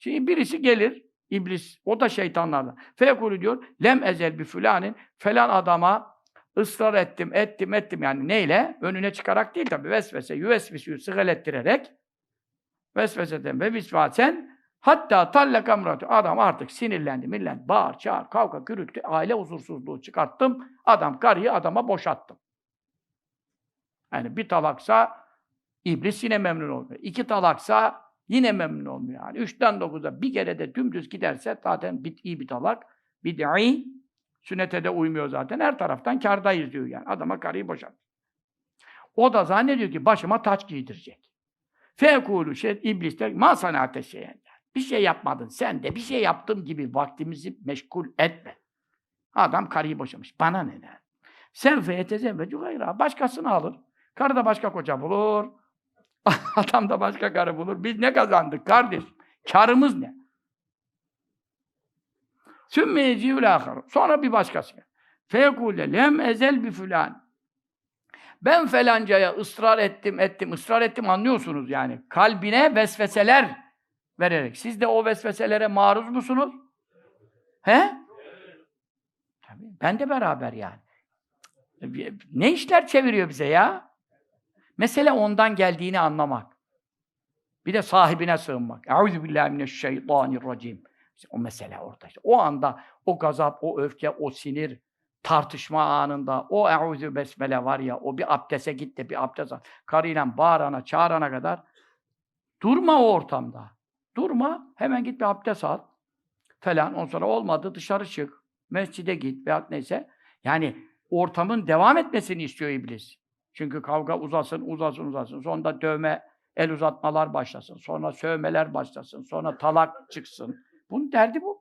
Şimdi birisi gelir, iblis, o da şeytanlardan. Fekulü diyor, lem ezel bir fülanin, falan adama ısrar ettim, ettim, ettim. Yani neyle? Önüne çıkarak değil tabii. Vesvese, yüvesvisü, sıgal ettirerek vesveseden ve visvasen hatta tallaka mratu. Adam artık sinirlendi, millendi. Bağır, çağır, kavga, gürültü, aile huzursuzluğu çıkarttım. Adam karıyı adama boşattım. Yani bir talaksa iblis yine memnun olmuyor. İki talaksa yine memnun olmuyor. Yani üçten dokuza bir kere de dümdüz giderse zaten bir, iyi bir talak. Bid'i sünnete de uymuyor zaten. Her taraftan kârdayız diyor yani. Adama karıyı boşat. O da zannediyor ki başıma taç giydirecek. Fekulu şey iblis der ma sanate. Bir şey yapmadın sen de bir şey yaptım gibi vaktimizi meşgul etme. Adam karıyı boşamış. Bana ne ne? Sen feyetezevvecu gayra. Başkasını alır. Karı da başka koca bulur. Adam da başka karı bulur. Biz ne kazandık kardeş? Karımız ne? Sümme yecivül ahar. Sonra bir başkası. Fekule lem ezel bi fulan. Ben felancaya ısrar ettim, ettim, ısrar ettim anlıyorsunuz yani. Kalbine vesveseler vererek. Siz de o vesveselere maruz musunuz? He? Tabii. Ben de beraber yani. Ne işler çeviriyor bize ya? Mesele ondan geldiğini anlamak. Bir de sahibine sığınmak. Euzubillahimineşşeytanirracim. İşte o mesele orada. İşte o anda o gazap, o öfke, o sinir, tartışma anında o eûzü besmele var ya, o bir abdese git de bir abdest al. Karıyla bağırana, çağırana kadar durma o ortamda. Durma, hemen git bir abdest al. Falan, ondan sonra olmadı dışarı çık. Mescide git veyahut neyse. Yani ortamın devam etmesini istiyor iblis. Çünkü kavga uzasın, uzasın, uzasın. Sonra dövme, el uzatmalar başlasın. Sonra sövmeler başlasın. Sonra talak çıksın. Bunun derdi bu.